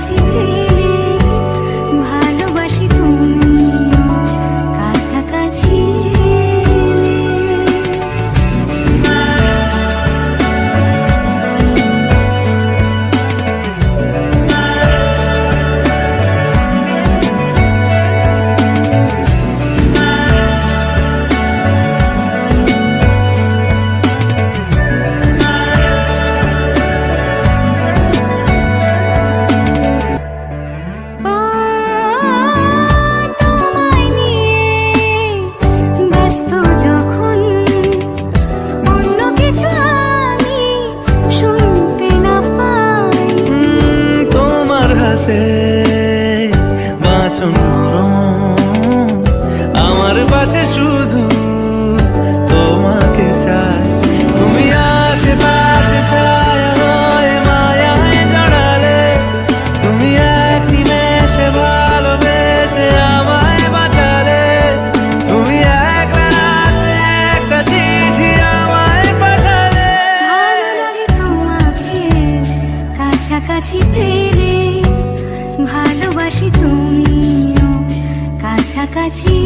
কাছাকাছি পেলে কাছাকাছি ফেলে ভালোবাসি তুমিও কাছাকাছি